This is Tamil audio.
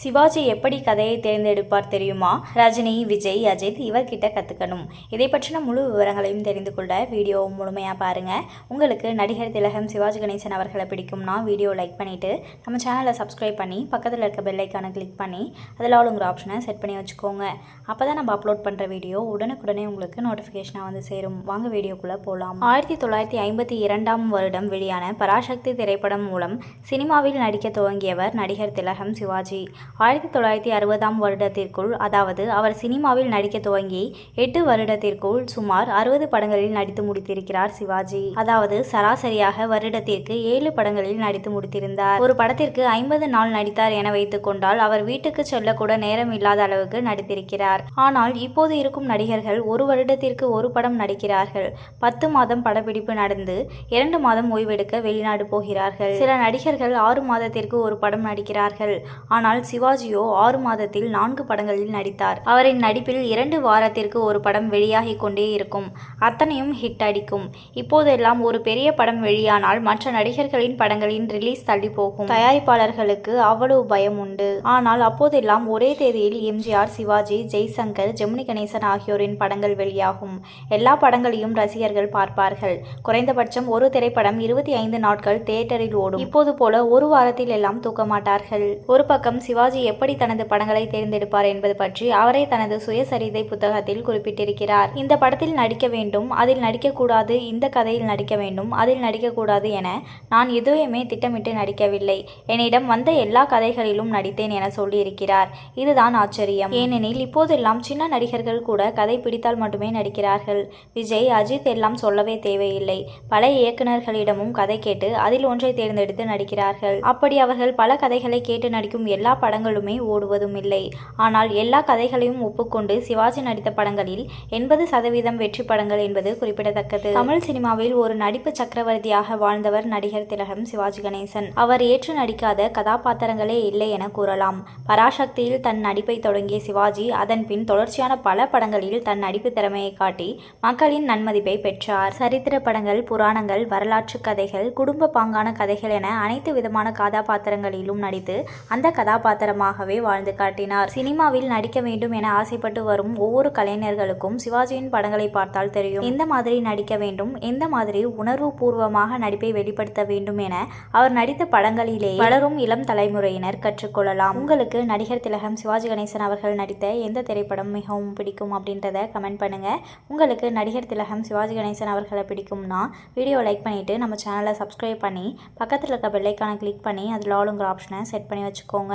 சிவாஜி எப்படி கதையை தேர்ந்தெடுப்பார் தெரியுமா? ரஜினி விஜய் அஜித் இவர்கிட்ட கற்றுக்கணும் இதை பற்றின முழு விவரங்களையும் தெரிந்து கொள்ள வீடியோ முழுமையாக பாருங்கள் உங்களுக்கு நடிகர் திலகம் சிவாஜி கணேசன் அவர்களை பிடிக்கும்னா வீடியோ லைக் பண்ணிவிட்டு நம்ம சேனலை சப்ஸ்கிரைப் பண்ணி பக்கத்தில் இருக்க பெல்லைக்கான கிளிக் பண்ணி அதில் ஆளுங்கிற ஆப்ஷனை செட் பண்ணி வச்சுக்கோங்க. அப்போ தான் நம்ம அப்லோட் பண்ணுற வீடியோ உடனுக்குடனே உங்களுக்கு நோட்டிஃபிகேஷனாக வந்து சேரும். வாங்க வீடியோக்குள்ளே போகலாம் ஆயிரத்தி தொள்ளாயிரத்தி ஐம்பத்தி இரண்டாம் வருடம் வெளியான பராசக்தி திரைப்படம் மூலம் சினிமாவில் நடிக்க துவங்கியவர் நடிகர் திலகம் சிவாஜி. ஆயிரத்தி தொள்ளாயிரத்தி அறுபதாம் வருடத்திற்குள் அதாவது அவர் சினிமாவில் நடிக்க துவங்கி எட்டு வருடத்திற்குள் சுமார் அறுபது படங்களில் நடித்து முடித்திருக்கிறார் சிவாஜி. அதாவது சராசரியாக வருடத்திற்கு ஏழு படங்களில் நடித்து முடித்திருந்தார். ஒரு படத்திற்கு ஐம்பது நாள் நடித்தார் என வைத்துக் கொண்டால் அவர் வீட்டுக்கு செல்லக்கூட நேரம் இல்லாத அளவுக்கு நடித்திருக்கிறார். ஆனால் இப்போது இருக்கும் நடிகர்கள் ஒரு வருடத்திற்கு ஒரு படம் நடிக்கிறார்கள். பத்து மாதம் படப்பிடிப்பு நடந்து இரண்டு மாதம் ஓய்வெடுக்க வெளிநாடு போகிறார்கள். சில நடிகர்கள் ஆறு மாதத்திற்கு ஒரு படம் நடிக்கிறார்கள். ஆனால் சிவாஜியோ ஆறு மாதத்தில் நான்கு படங்களில் நடித்தார். அவரின் நடிப்பில் இரண்டு வாரத்திற்கு ஒரு படம் வெளியாகி கொண்டே இருக்கும். அத்தனையும் ஹிட் அடிக்கும். இப்போதெல்லாம் ஒரு பெரிய படம் வெளியானால் மற்ற நடிகர்களின் படங்களின் ரிலீஸ் தள்ளி போகும். தயாரிப்பாளர்களுக்கு அவ்வளவு பயம் உண்டு. ஆனால் அப்போதெல்லாம் ஒரே தேதியில் எம்ஜிஆர் சிவாஜி ஜெய்சங்கர் ஜெமினி கணேசன் ஆகியோரின் படங்கள் வெளியாகும். எல்லா படங்களையும் ரசிகர்கள் பார்ப்பார்கள். குறைந்தபட்சம் ஒரு திரைப்படம் இருபத்தி ஐந்து நாட்கள் தியேட்டரில் ஓடும். இப்போது போல ஒரு வாரத்தில் எல்லாம் தூக்க மாட்டார்கள் ஒரு பக்கம் சிவாஜி எப்படி தனது படங்களை தேர்ந்தெடுப்பார் என்பது பற்றி அவரே தனது சுயசரிதை புத்தகத்தில் குறிப்பிட்டிருக்கிறார். இந்த படத்தில் நடிக்க வேண்டும் அதில் நடிக்கக்கூடாது இந்த கதையில் நடிக்க வேண்டும் அதில் நடிக்கக்கூடாது என நான் எதுவுமே திட்டமிட்டு நடிக்கவில்லை. என்னிடம் வந்த எல்லா கதைகளிலும் நடித்தேன் என சொல்லியிருக்கிறார். இதுதான் ஆச்சரியம். ஏனெனில் இப்போதெல்லாம் சின்ன நடிகர்கள் கூட கதை பிடித்தால் மட்டுமே நடிக்கிறார்கள். விஜய் அஜித் எல்லாம் சொல்லவே தேவையில்லை. பல இயக்குநர்களிடமும் கதை கேட்டு அதில் ஒன்றை தேர்ந்தெடுத்து நடிக்கிறார்கள். அப்படி அவர்கள் பல கதைகளை கேட்டு நடிக்கும் எல்லா பட படங்களுமே ஓடுவதும் இல்லை ஆனால் எல்லா கதைகளையும் ஒப்புக்கொண்டு சிவாஜி நடித்த படங்களில் எண்பது சதவீதம் வெற்றி படங்கள் என்பது குறிப்பிடத்தக்கது. தமிழ் சினிமாவில் ஒரு நடிப்பு சக்கரவர்த்தியாக வாழ்ந்தவர் நடிகர் திலகம் சிவாஜி கணேசன். அவர் ஏற்று நடிக்காத கதாபாத்திரங்களே இல்லை என கூறலாம். பராசக்தியில் தன் நடிப்பை தொடங்கிய சிவாஜி அதன் பின் தொடர்ச்சியான பல படங்களில் தன் நடிப்பு திறமையை காட்டி மக்களின் நன்மதிப்பை பெற்றார். சரித்திர படங்கள் புராணங்கள் வரலாற்று கதைகள் குடும்ப பாங்கான கதைகள் என அனைத்து விதமான கதாபாத்திரங்களிலும் நடித்து அந்த கதாபாத்திரமாகவே வாழ்ந்து காட்டினார். சினிமாவில் நடிக்க வேண்டும் என ஆசைப்பட்டு வரும் ஒவ்வொரு கலைஞர்களுக்கும் சிவாஜியின் படங்களை பார்த்தால் தெரியும். எந்த மாதிரி நடிக்க வேண்டும் எந்த மாதிரி உணர்வு பூர்வமாக நடிப்பை வெளிப்படுத்த வேண்டும் என அவர் நடித்த படங்களிலே வளரும் இளம் தலைமுறையினர் கற்றுக்கொள்ளலாம். உங்களுக்கு நடிகர் திலகம் சிவாஜி கணேசன் அவர்கள் நடித்த எந்த திரைப்படம் மிகவும் பிடிக்கும் அப்படின்றத கமெண்ட் பண்ணுங்க. உங்களுக்கு நடிகர் திலகம் சிவாஜி கணேசன் அவர்களை பிடிக்கும்னா வீடியோ லைக் பண்ணிட்டு நம்ம சேனலை சப்ஸ்கிரைப் பண்ணி பக்கத்தில் இருக்க பெல்லைக்கான கிளிக் பண்ணி அதில் ஆளுங்கிற ஆப்ஷனை செட் பண்ணி வச்சுக்கோங்க.